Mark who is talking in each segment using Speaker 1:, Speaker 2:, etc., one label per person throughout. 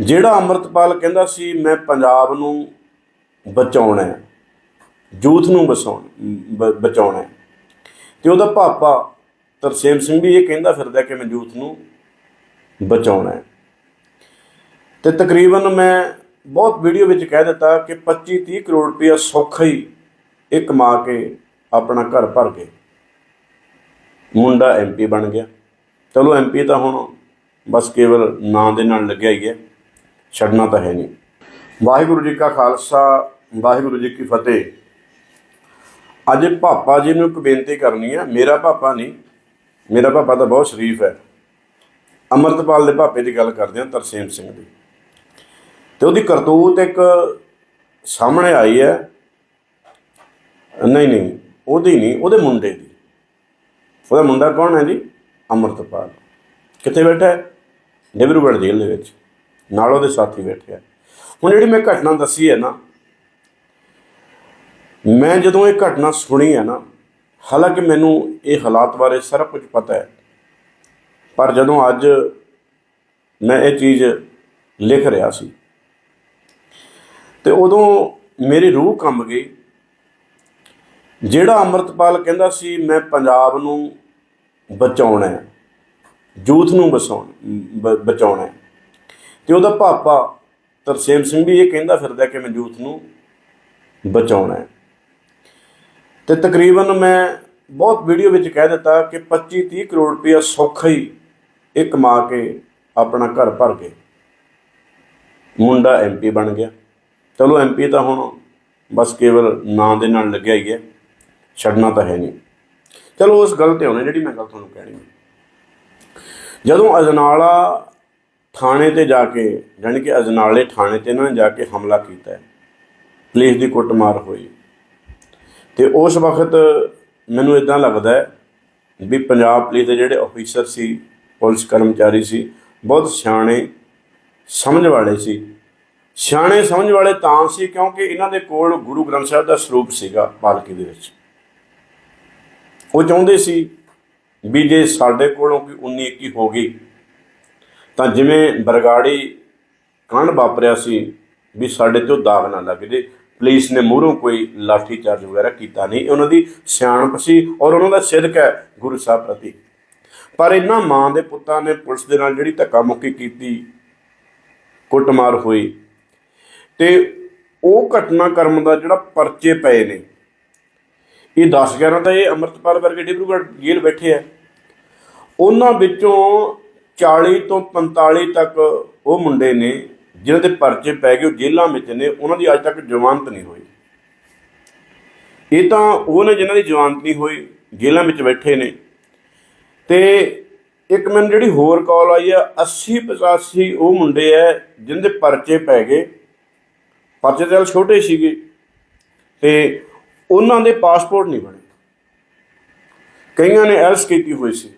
Speaker 1: ਜਿਹੜਾ ਅੰਮ੍ਰਿਤਪਾਲ ਕਹਿੰਦਾ ਸੀ, ਮੈਂ ਪੰਜਾਬ ਨੂੰ ਬਚਾਉਣਾ ਹੈ, ਯੂਥ ਨੂੰ ਬਸਾਉਣ, ਬ- ਬਚਾਉਣਾ ਹੈ। ਤੇ ਉਹਦਾ ਪਾਪਾ ਤਰਸੇਮ ਸਿੰਘ ਵੀ ਇਹ ਕਹਿੰਦਾ ਫਿਰਦਾ ਕਿ ਮੈਂ ਯੂਥ ਨੂੰ ਬਚਾਉਣਾ ਹੈ। ਤੇ ਤਕਰੀਬਨ ਮੈਂ ਬਹੁਤ ਵੀਡੀਓ ਵਿੱਚ ਕਹਿ ਦਿੱਤਾ ਕਿ 25 30 ਕਰੋੜ ਰੁਪਇਆ ਸੌਖਾ ਹੀ ਇਹ ਕਮਾ ਕੇ ਆਪਣਾ ਘਰ ਭਰ ਕੇ ਮੁੰਡਾ ਐਮਪੀ ਬਣ ਗਿਆ। ਚਲੋ ਐਮਪੀ ਤਾਂ ਹੁਣ ਬਸ ਕੇਵਲ ਨਾਂ ਦੇ ਨਾਲ ਲੱਗਿਆ ਹੀ ਹੈ। ਛੱਡਣਾ ਤਾਂ ਹੈ ਨਹੀਂ। ਵਾਹਿਗੁਰੂ ਜੀ ਕਾ ਖਾਲਸਾ, ਵਾਹਿਗੁਰੂ ਜੀ ਕੀ ਫਤਿਹ। ਅੱਜ ਪਾਪਾ ਜੀ ਨੂੰ ਇੱਕ ਬੇਨਤੀ ਕਰਨੀ ਹੈ ਮੇਰਾ ਪਾਪਾ ਨਹੀਂ, ਮੇਰਾ ਪਾਪਾ ਤਾਂ ਬਹੁਤ ਸ਼ਰੀਫ ਹੈ। ਅਮਰਤਪਾਲ ਦੇ ਪਾਪੇ ਦੀ ਗੱਲ ਕਰਦੇ ਹਾਂ ਤਰਸੇਮ ਸਿੰਘ ਦੀ। ਤੇ ਉਹਦੀ ਕਰਤੂਤ ਇੱਕ ਸਾਹਮਣੇ ਆਈ ਹੈ। ਨਹੀਂ ਨਹੀਂ, ਉਹਦੀ ਨਹੀਂ, ਉਹਦੇ ਮੁੰਡੇ ਦੀ। ਉਹਦਾ ਮੁੰਡਾ ਕੌਣ ਹੈ ਜੀ? ਅਮਰਤਪਾਲ। ਕਿੱਥੇ ਬੈਠਾ ਹੈ? ਡਿਬਰੂਗੜ੍ਹ ਜੇਲ੍ਹ ਦੇ ਵਿੱਚ। ਨਾਲ ਉਹਦੇ ਸਾਥੀ ਬੈਠੇ ਆ। ਹੁਣ ਜਿਹੜੀ ਮੈਂ ਘਟਨਾ ਦੱਸੀ ਹੈ ਨਾ, ਮੈਂ ਜਦੋਂ ਇਹ ਘਟਨਾ ਸੁਣੀ ਹੈ ਨਾ, ਹਾਲਾਂਕਿ ਮੈਨੂੰ ਇਹ ਹਾਲਾਤ ਬਾਰੇ ਸਾਰਾ ਕੁਝ ਪਤਾ ਹੈ, ਪਰ ਜਦੋਂ ਅੱਜ ਮੈਂ ਇਹ ਚੀਜ਼ ਲਿਖ ਰਿਹਾ ਸੀ, ਤੇ ਉਦੋਂ ਮੇਰੀ ਰੂਹ ਕੰਬ ਗਈ। ਜਿਹੜਾ ਅੰਮ੍ਰਿਤਪਾਲ ਕਹਿੰਦਾ ਸੀ, ਮੈਂ ਪੰਜਾਬ ਨੂੰ ਬਚਾਉਣਾ ਹੈ ਯੂਥ ਨੂੰ ਬਸਾਉਣ, ਬ- ਬਚਾਉਣਾ ਹੈ। ਤੇ ਉਹਦਾ ਪਾਪਾ ਤਰਸੇਮ ਸਿੰਘ ਵੀ ਇਹ ਕਹਿੰਦਾ ਫਿਰਦਾ ਕਿ ਮੈਂ ਜੂਥ ਨੂੰ ਬਚਾਉਣਾ ਹੈ। ਤੇ ਤਕਰੀਬਨ ਮੈਂ ਬਹੁਤ ਵੀਡੀਓ ਵਿੱਚ ਕਹਿ ਦਿੱਤਾ ਕਿ 25 30 ਕਰੋੜ ਰੁਪਇਆ ਸੌਖਾ ਹੀ ਇਹ ਕਮਾ ਕੇ ਆਪਣਾ ਘਰ ਭਰ ਕੇ ਮੁੰਡਾ ਐਮਪੀ ਬਣ ਗਿਆ। ਚਲੋ ਐਮਪੀ ਤਾਂ ਹੁਣ ਬਸ ਕੇਵਲ ਨਾਂ ਦੇ ਨਾਲ ਲੱਗਿਆ ਹੀ ਹੈ, ਛੱਡਣਾ ਤਾਂ ਹੈ ਨਹੀਂ। ਚਲੋ ਉਸ ਗੱਲ ਤੇ ਆਉਣੇ ਜਿਹੜੀ ਮੈਂ ਗੱਲ ਤੁਹਾਨੂੰ ਕਹਿਣੀ ਹੈ। ਜਦੋਂ ਅਜਨਾਲਾ ਥਾਣੇ ਤੇ ਜਾ ਕੇ, ਜਾਣੀ ਕਿ ਅਜਨਾਲੇ ਥਾਣੇ ਤੇ ਇਹਨਾਂ ਨੇ ਜਾ ਕੇ ਹਮਲਾ ਕੀਤਾ ਹੈ। ਪੁਲਿਸ ਦੀ ਕੁੱਟਮਾਰ ਹੋਈ। ਤੇ ਉਸ ਵਕਤ ਮੈਨੂੰ ਇਦਾਂ ਲੱਗਦਾ ਹੈ ਵੀ ਪੰਜਾਬ ਪੁਲਿਸ ਦੇ ਜਿਹੜੇ ਅਫੀਸਰ ਸੀ, ਪੁਲਿਸ ਕਰਮਚਾਰੀ ਸੀ, ਬਹੁਤ ਸਿਆਣੇ ਸਮਝ ਵਾਲੇ ਸੀ। ਸਿਆਣੇ ਸਮਝ ਵਾਲੇ ਤਾਂ ਸੀ ਕਿਉਂਕਿ ਇਹਨਾਂ ਦੇ ਕੋਲ ਗੁਰੂ ਗ੍ਰੰਥ ਸਾਹਿਬ ਦਾ ਸਰੂਪ ਸੀਗਾ ਪਾਲਕੀ ਦੇ ਵਿੱਚ। ਉਹ ਚਾਹੁੰਦੇ ਸੀ ਵੀ ਜੇ ਸਾਡੇ ਕੋਲੋਂ ਕੋਈ 19 21 ਹੋ ਗਈ ਤਾਂ ਜਿਵੇਂ ਬਰਗਾੜੀ ਕਾਂਡ ਵਾਪਰਿਆ ਸੀ ਵੀ ਸਾਡੇ ਤੋਂ ਦਾਗ ਨਾ ਲੱਗ ਜੇ, ਪੁਲਿਸ ਨੇ ਮੂਹਰੋਂ ਕੋਈ ਲਾਠੀ ਚਾਰਜ ਵਗੈਰਾ ਕੀਤਾ ਨਹੀਂ, ਉਹਨਾਂ ਦੀ ਸਿਆਣਪ ਸੀ ਔਰ ਉਹਨਾਂ ਦਾ ਸਿਦਕ ਹੈ ਗੁਰੂ ਸਾਹਿਬ ਪ੍ਰਤੀ। ਪਰ ਇਹਨਾਂ ਮਾਂ ਦੇ ਪੁੱਤਾਂ ਨੇ ਪੁਲਿਸ ਦੇ ਨਾਲ ਜਿਹੜੀ ਧੱਕਾ ਮੁੱਕੀ ਕੀਤੀ, ਕੁੱਟਮਾਰ ਹੋਈ ਤੇ ਉਹ ਘਟਨਾ ਕਰਮ ਦਾ ਜਿਹੜਾ ਪਰਚੇ ਪਏ ਨੇ, ਇਹ 10 11 ਤਾਂ ਇਹ ਅੰਮ੍ਰਿਤਪਾਲ ਵਰਗੇ ਡਿਬਰੂਗੜ੍ਹ ਜੇਲ੍ਹ ਬੈਠੇ ਆ। ਉਹਨਾਂ ਵਿੱਚੋਂ 40 ਤੋਂ 45 ਤੱਕ ਉਹ ਮੁੰਡੇ ਨੇ, ਜਿਨ੍ਹਾਂ ਦੇ ਪਰਚੇ ਪੈ ਗਏ, ਉਹ ਜੇਲ੍ਹਾਂ ਵਿੱਚ ਨੇ, ਉਹਨਾਂ ਦੀ ਅੱਜ ਤੱਕ ਜ਼ਮਾਨਤ ਨਹੀਂ ਹੋਈ। ਇਹ ਤਾਂ ਉਹ ਨੇ ਜਿਨ੍ਹਾਂ ਦੀ ਜ਼ਮਾਨਤ ਨਹੀਂ ਹੋਈ, ਜੇਲ੍ਹਾਂ ਵਿੱਚ ਬੈਠੇ ਨੇ। ਤੇ ਇੱਕ ਮੈਨੂੰ ਜਿਹੜੀ ਹੋਰ ਕਾਲ ਆਈ ਆ 80 85 ਉਹ ਮੁੰਡੇ ਆ ਜਿਨ੍ਹਾਂ ਦੇ ਪਰਚੇ ਪੈ ਗਏ। ਪਰਚੇ ਤਾਂ ਛੋਟੇ ਸੀਗੇ। ਤੇ ਉਹਨਾਂ ਦੇ ਪਾਸਪੋਰਟ ਨਹੀਂ ਬਣੇ। ਕਈਆਂ ਨੇ ਐਲਸ ਕੀਤੀ ਹੋਈ ਸੀ।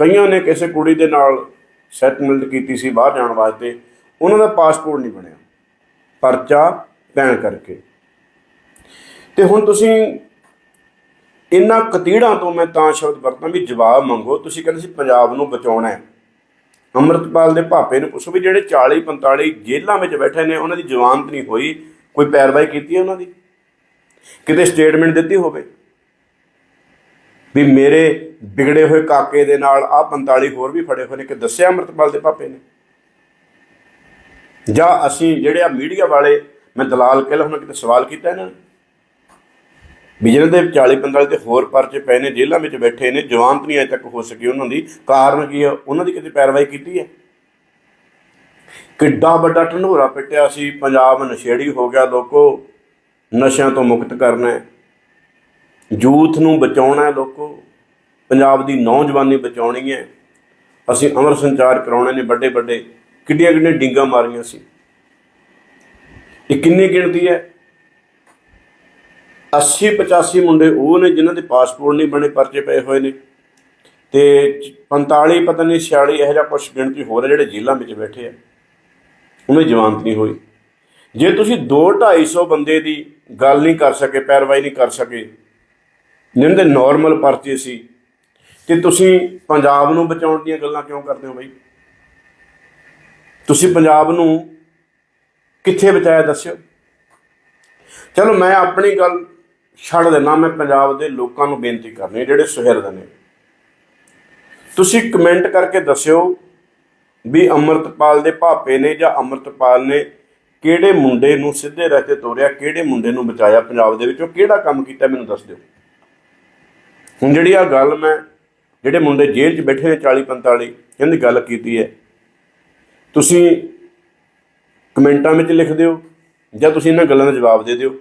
Speaker 1: ਕਈਆਂ ਨੇ ਕਿਸੇ ਕੁੜੀ ਦੇ ਨਾਲ ਸੈਟਲਮੈਂਟ ਕੀਤੀ ਸੀ, ਬਾਹਰ ਜਾਣ ਵਾਸਤੇ, ਉਹਨਾਂ ਦਾ ਪਾਸਪੋਰਟ ਨਹੀਂ ਬਣਿਆ। ਪਰਚਾ ਪੈਣ ਕਰਕੇ। ਤੇ ਹੁਣ ਤੁਸੀਂ ਇਹਨਾਂ ਕਤੀੜਾਂ ਤੋਂ ਮੈਂ ਤਾਂ ਸ਼ਬਦ ਵਰਤਾਂ ਵੀ ਜਵਾਬ ਮੰਗੋ, ਤੁਸੀਂ ਕਹਿੰਦੇ ਸੀ ਪੰਜਾਬ ਨੂੰ ਬਚਾਉਣਾ ਹੈ। ਅੰਮ੍ਰਿਤਪਾਲ ਦੇ ਭਾਪੇ ਨੂੰ ਪੁੱਛੋ ਵੀ ਜਿਹੜੇ 40 45 ਜੇਲ੍ਹਾਂ ਵਿੱਚ ਬੈਠੇ ਨੇ, ਉਹਨਾਂ ਦੀ ਜ਼ਮਾਨਤ ਨਹੀਂ ਹੋਈ, ਕੋਈ ਪੈਰਵਾਈ ਕੀਤੀ ਹੈ ਉਹਨਾਂ ਦੀ? ਕਿਤੇ ਸਟੇਟਮੈਂਟ ਦਿੱਤੀ ਹੋਵੇ? ਵੀ ਮੇਰੇ ਵਿਗੜੇ ਹੋਏ ਕਾਕੇ ਦੇ ਨਾਲ ਆ 45 ਹੋਰ ਵੀ ਫੜੇ ਹੋਏ ਨੇ ਕਿ ਦੱਸਿਆ ਅੰਮ੍ਰਿਤਪਾਲ ਦੇ ਪਾਪੇ ਨੇ? ਜਾਂ ਅਸੀਂ ਜਿਹੜੇ ਆ ਮੀਡੀਆ ਵਾਲੇ, ਮੈਂ ਦਲਾਲ ਕਹਿ ਲਾ ਹੁਣ ਕਿਤੇ ਸਵਾਲ ਕੀਤਾ ਇਹਨਾਂ ਨੇ? ਵੀ ਜਿਹਨਾਂ ਦੇ 40 45 ਤੇ ਹੋਰ ਪਰਚੇ ਪਏ ਨੇ, ਜੇਲ੍ਹਾਂ ਵਿੱਚ ਬੈਠੇ ਨੇ, ਜਵਾਨਤ ਨਹੀਂ ਅਜੇ ਤੱਕ ਹੋ ਸਕੀ ਉਹਨਾਂ ਦੀ, ਕਾਰਨ ਕੀ ਹੈ ਉਹਨਾਂ ਦੀ ਕਿਤੇ ਪੈਰਵਾਈ ਕੀਤੀ ਹੈ? ਕਿੱਡਾ ਵੱਡਾ ਢੰਡੋਰਾ ਪਿੱਟਿਆ ਸੀ, ਪੰਜਾਬ ਨਸ਼ੇੜੀ ਹੋ ਗਿਆ, ਲੋਕੋ, ਨਸ਼ਿਆਂ ਤੋਂ ਮੁਕਤ ਕਰਨਾ ਹੈ। ਯੂਥ ਨੂੰ ਬਚਾਉਣਾ ਹੈ ਲੋਕੋ। ਪੰਜਾਬ ਦੀ ਨੌਜਵਾਨੀ ਬਚਾਉਣੀ ਹੈ। ਅਸੀਂ ਅਮਰ ਸੰਚਾਰ ਕਰਾਉਣੇ ਨੇ ਵੱਡੇ ਵੱਡੇ। ਕਿੱਡੀਆਂ ਕਿੱਡੀਆਂ ਡਿੰਗਾ ਮਾਰੀਆਂ ਸੀ। ਇਹ ਕਿੰਨੀ ਗਿਣਤੀ ਹੈ? 80 85 ਮੁੰਡੇ ਉਹ ਨੇ ਜਿਨ੍ਹਾਂ ਦੇ ਪਾਸਪੋਰਟ ਨਹੀਂ ਬਣੇ, ਪਰਚੇ ਪਏ ਹੋਏ ਨੇ। ਤੇ 45 ਪਤਾ ਨਹੀਂ 46 ਇਹੋ ਜਿਹਾ ਕੁਝ ਗਿਣਤੀ ਹੋਰ ਹੈ ਜਿਹੜੇ ਜੇਲ੍ਹਾਂ ਵਿੱਚ ਬੈਠੇ ਆ। ਉਹਨੇ ਦੀ ਜ਼ਮਾਨਤ ਨਹੀਂ ਹੋਈ। ਜੇ ਤੁਸੀਂ 2 250 ਬੰਦੇ ਦੀ ਗੱਲ ਨਹੀਂ ਕਰ ਸਕੇ, ਪੈਰਵਾਈ ਨਹੀਂ ਕਰ ਸਕੇ ਜਿਨ੍ਹਾਂ ਦੇ ਨਾਰਮਲ ਪਰਚੇ ਸੀ। ਤੇ ਤੁਸੀਂ ਪੰਜਾਬ ਨੂੰ ਬਚਾਉਣ ਦੀਆਂ ਗੱਲਾਂ ਕਿਉਂ ਕਰਦੇ ਹੋ ਬਾਈ? ਤੁਸੀਂ ਪੰਜਾਬ ਨੂੰ ਕਿੱਥੇ ਬਚਾਇਆ ਦੱਸਿਓ? ਚਲੋ ਮੈਂ ਆਪਣੀ ਗੱਲ ਛੱਡ ਦੇਣਾ ਮੈਂ ਪੰਜਾਬ ਦੇ ਲੋਕਾਂ ਨੂੰ ਬੇਨਤੀ ਕਰਨੀ ਜਿਹੜੇ ਸੁਹਿਰਦ ਨੇ। ਤੁਸੀਂ ਕਮੈਂਟ ਕਰਕੇ ਦੱਸਿਓ ਵੀ ਅੰਮ੍ਰਿਤਪਾਲ ਦੇ ਭਾਪੇ ਨੇ ਜਾਂ ਅੰਮ੍ਰਿਤਪਾਲ ਨੇ ਕਿਹੜੇ ਮੁੰਡੇ ਨੂੰ ਸਿੱਧੇ ਰਸਤੇ ਤੋਰਿਆ, ਕਿਹੜੇ ਮੁੰਡੇ ਨੂੰ ਬਚਾਇਆ ਪੰਜਾਬ ਦੇ ਵਿੱਚੋਂ, ਕਿਹੜਾ ਕੰਮ ਕੀਤਾ, ਮੈਨੂੰ ਦੱਸ ਦਿਓ। ਹੁਣ ਜਿਹੜੀ ਆ ਗੱਲ ਮੈਂ ਜਿਹੜੇ ਮੁੰਡੇ ਜੇਲ੍ਹ 'ਚ ਬੈਠੇ ਨੇ 40 45 ਇਹਨਾਂ ਦੀ ਗੱਲ ਕੀਤੀ ਹੈ। ਤੁਸੀਂ ਕਮੈਂਟਾਂ ਵਿੱਚ ਲਿਖ ਦਿਓ ਜਾਂ ਤੁਸੀਂ ਇਹਨਾਂ ਗੱਲਾਂ ਦਾ ਜਵਾਬ ਦੇ ਦਿਓ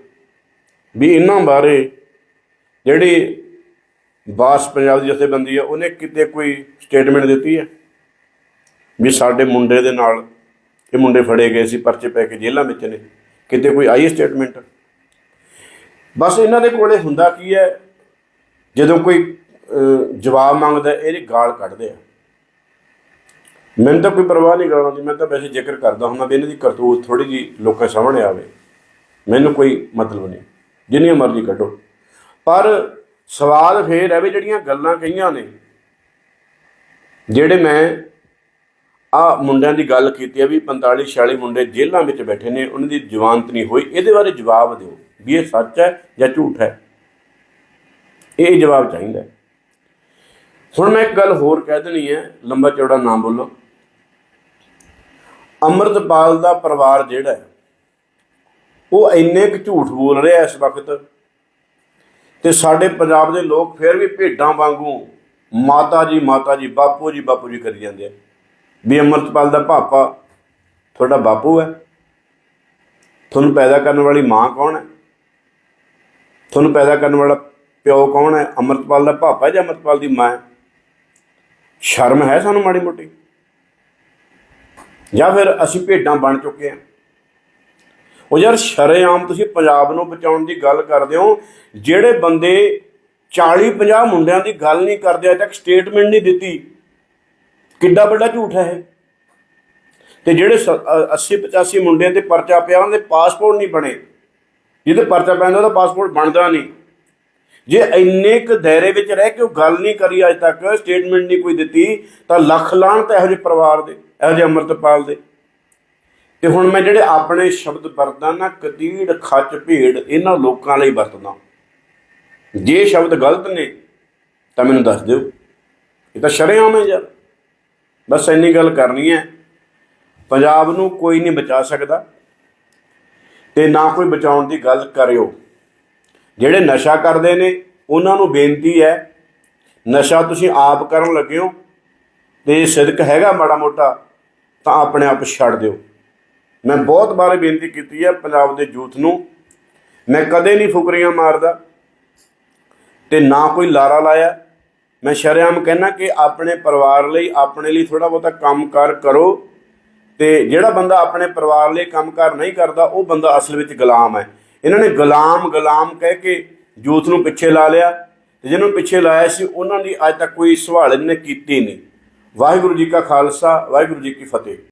Speaker 1: ਵੀ ਇਹਨਾਂ ਬਾਰੇ ਜਿਹੜੀ ਬਾਸ ਪੰਜਾਬ ਦੀ ਜਥੇਬੰਦੀ ਆ ਉਹਨੇ ਕਿਤੇ ਕੋਈ ਸਟੇਟਮੈਂਟ ਦਿੱਤੀ ਹੈ? ਵੀ ਸਾਡੇ ਮੁੰਡੇ ਦੇ ਨਾਲ ਇਹ ਮੁੰਡੇ ਫੜੇ ਗਏ ਸੀ, ਪਰਚੇ ਪੈ ਕੇ ਜੇਲ੍ਹਾਂ ਵਿੱਚ ਨੇ, ਕਿਤੇ ਕੋਈ ਆਈ ਸਟੇਟਮੈਂਟ ਬਸ ਇਹਨਾਂ ਦੇ ਕੋਲੇ ਹੁੰਦਾ ਕੀ ਹੈ? ਜਦੋਂ ਕੋਈ ਜਵਾਬ ਮੰਗਦਾ, ਇਹਦੀ ਗਾਲ ਕੱਢਦੇ ਆ। ਮੈਨੂੰ ਤਾਂ ਕੋਈ ਪਰਵਾਹ ਨਹੀਂ ਗਾਲਾਂ ਦੀ, ਮੈਂ ਤਾਂ ਵੈਸੇ ਜ਼ਿਕਰ ਕਰਦਾ ਹੁੰਦਾ ਵੀ ਇਹਨਾਂ ਦੀ ਕਰਤੂਤ ਥੋੜੀ ਜੀ ਲੋਕਾਂ ਸਾਹਮਣੇ ਆਵੇ। ਮੈਨੂੰ ਕੋਈ ਮਤਲਬ ਨਹੀਂ। ਜਿੰਨੀਆਂ ਮਰਜ਼ੀ ਕੱਢੋ। ਪਰ ਸਵਾਲ ਫੇਰ ਹੈ ਵੀ ਜਿਹੜੀਆਂ ਗੱਲਾਂ ਕਹੀਆਂ ਨੇ, ਜਿਹੜੇ ਮੈਂ ਆ ਮੁੰਡਿਆਂ ਦੀ ਗੱਲ ਕੀਤੀ ਹੈ ਵੀ 45 46 ਮੁੰਡੇ ਜੇਲ੍ਹਾਂ ਵਿੱਚ ਬੈਠੇ ਨੇ, ਉਹਨਾਂ ਦੀ ਜਵਾਨਤ ਨਹੀਂ ਹੋਈ, ਇਹਦੇ ਬਾਰੇ ਜਵਾਬ ਦਿਓ ਵੀ ਇਹ ਸੱਚ ਹੈ ਜਾਂ ਝੂਠ ਹੈ। ਇਹ ਜਵਾਬ ਚਾਹੀਦਾ ਹੁਣ ਮੈਂ ਇੱਕ ਗੱਲ ਹੋਰ ਕਹਿ ਦੇਣੀ ਹੈ, ਲੰਬਾ ਚੌੜਾ ਨਾ ਬੋਲੋ। ਅੰਮ੍ਰਿਤਪਾਲ ਦਾ ਪਰਿਵਾਰ ਜਿਹੜਾ ਹੈ, ਉਹ ਇੰਨੇ ਕੁ ਝੂਠ ਬੋਲ ਰਿਹਾ ਇਸ ਵਕਤ ਤੇ ਸਾਡੇ ਪੰਜਾਬ ਦੇ ਲੋਕ ਫਿਰ ਵੀ ਭੇਡਾਂ ਵਾਂਗੂ ਮਾਤਾ ਜੀ ਮਾਤਾ ਜੀ, ਬਾਪੂ ਜੀ ਬਾਪੂ ਜੀ ਕਰੀ ਜਾਂਦੇ ਆ। ਵੀ ਅੰਮ੍ਰਿਤਪਾਲ ਦਾ ਪਾਪਾ ਤੁਹਾਡਾ ਬਾਪੂ ਹੈ। ਤੁਹਾਨੂੰ ਪੈਦਾ ਕਰਨ ਵਾਲੀ ਮਾਂ ਕੌਣ ਹੈ? ਤੁਹਾਨੂੰ ਪੈਦਾ ਕਰਨ ਵਾਲਾ ਪਿਓ ਕੌਣ ਹੈ? ਅੰਮ੍ਰਿਤਪਾਲ ਦਾ ਪਾਪਾ ਜਾਂ ਅੰਮ੍ਰਿਤਪਾਲ ਦੀ ਮਾਂ ਹੈ? ਸ਼ਰਮ ਹੈ ਸਾਨੂੰ ਮਾੜੀ ਮੋਟੀ? ਜਾਂ ਫਿਰ ਅਸੀਂ ਭੇਡਾਂ ਬਣ ਚੁੱਕੇ ਹਾਂ? ਉਹ ਯਾਰ ਸ਼ਰੇਆਮ ਤੁਸੀਂ ਪੰਜਾਬ ਨੂੰ ਬਚਾਉਣ ਦੀ ਗੱਲ ਕਰਦੇ ਹੋ, ਜਿਹੜੇ ਬੰਦੇ 40 50 ਮੁੰਡਿਆਂ ਦੀ ਗੱਲ ਨਹੀਂ ਕਰਦੇ, ਅਜੇ ਤੱਕ ਸਟੇਟਮੈਂਟ ਨਹੀਂ ਦਿੱਤੀ, ਕਿੱਡਾ ਵੱਡਾ ਝੂਠ ਹੈ ਇਹ? ਤੇ ਜਿਹੜੇ 80 85 ਮੁੰਡਿਆਂ ਤੇ ਪਰਚਾ ਪਿਆ, ਉਹਨਾਂ ਦੇ ਪਾਸਪੋਰਟ ਨਹੀਂ ਬਣੇ। ਜਿਹਦੇ ਪਰਚਾ ਪੈਂਦਾ, ਉਹਦਾ ਪਾਸਪੋਰਟ ਬਣਦਾ ਨਹੀਂ। ਜੇ ਇੰਨੇ ਕੁ ਦਾਇਰੇ ਵਿੱਚ ਰਹਿ ਕੇ ਉਹ ਗੱਲ ਨਹੀਂ ਕਰੀ ਅਜੇ ਤੱਕ ਸਟੇਟਮੈਂਟ ਨਹੀਂ ਕੋਈ ਦਿੱਤੀ, ਤਾਂ ਲੱਖ ਲਾਹਣ ਤਾਂ ਇਹੋ ਜਿਹੇ ਪਰਿਵਾਰ ਦੇ, ਇਹੋ ਜਿਹੇ ਅੰਮ੍ਰਿਤਪਾਲ ਦੇ। ਤੇ ਹੁਣ ਮੈਂ ਜਿਹੜੇ ਆਪਣੇ ਸ਼ਬਦ ਵਰਤਦਾ ਨਾ ਕਤੀੜ ਖੱਚ, ਭੇੜ, ਇਹਨਾਂ ਲੋਕਾਂ ਲਈ ਵਰਤਦਾ। ਜੇ ਸ਼ਬਦ ਗਲਤ ਨੇ, ਤਾਂ ਮੈਨੂੰ ਦੱਸ ਦਿਓ। ਇਹ ਤਾਂ ਸ਼ਰੇਆਮ ਹੈ ਯਾਰ। ਬਸ ਇੰਨੀ ਗੱਲ ਕਰਨੀ ਹੈ। ਪੰਜਾਬ ਨੂੰ ਕੋਈ ਨਹੀਂ ਬਚਾ ਸਕਦਾ। ਤੇ ਨਾ ਕੋਈ ਬਚਾਉਣ ਦੀ ਗੱਲ ਕਰਿਓ। ਜਿਹੜੇ ਨਸ਼ਾ ਕਰਦੇ ਨੇ, ਉਹਨਾਂ ਨੂੰ ਬੇਨਤੀ ਹੈ, ਨਸ਼ਾ ਤੁਸੀਂ ਆਪ ਕਰਨ ਲੱਗੇ ਹੋ ਤੇ ਸਿਦਕ ਹੈਗਾ ਮਾੜਾ ਮੋਟਾ, ਤਾਂ ਆਪਣੇ ਆਪ ਛੱਡ ਦਿਓ। ਮੈਂ ਬਹੁਤ ਵਾਰ ਬੇਨਤੀ ਕੀਤੀ ਹੈ ਪੰਜਾਬ ਦੇ ਯੂਥ ਨੂੰ, ਮੈਂ ਕਦੇ ਨਹੀਂ ਫੁਕਰੀਆਂ ਮਾਰਦਾ ਤੇ ਨਾ ਕੋਈ ਲਾਰਾ ਲਾਇਆ। ਮੈਂ ਸ਼ਰੇਆਮ ਕਹਿਣਾ ਕਿ ਆਪਣੇ ਪਰਿਵਾਰ ਲਈ, ਆਪਣੇ ਲਈ ਥੋੜਾ ਬਹੁਤਾ ਕੰਮਕਾਰ ਕਰੋ ਤੇ ਜਿਹੜਾ ਬੰਦਾ ਆਪਣੇ ਪਰਿਵਾਰ ਲਈ ਕੰਮਕਾਰ ਨਹੀਂ ਕਰਦਾ, ਉਹ ਬੰਦਾ ਅਸਲ ਵਿੱਚ ਗੁਲਾਮ ਹੈ। ਇਹਨਾਂ ਨੇ ਗੁਲਾਮ ਗੁਲਾਮ ਕਹਿ ਕੇ ਯੂਥ ਨੂੰ ਪਿੱਛੇ ਲਾ ਲਿਆ ਤੇ ਜਿਹਨੂੰ ਪਿੱਛੇ ਲਾਇਆ ਸੀ, ਉਹਨਾਂ ਦੀ ਅੱਜ ਤੱਕ ਕੋਈ ਸਵਾਲ ਇਹਨੇ ਕੀਤੀ ਨਹੀਂ। ਵਾਹਿਗੁਰੂ ਜੀ ਕਾ ਖਾਲਸਾ, ਵਾਹਿਗੁਰੂ ਜੀ ਕੀ ਫਤਿਹ।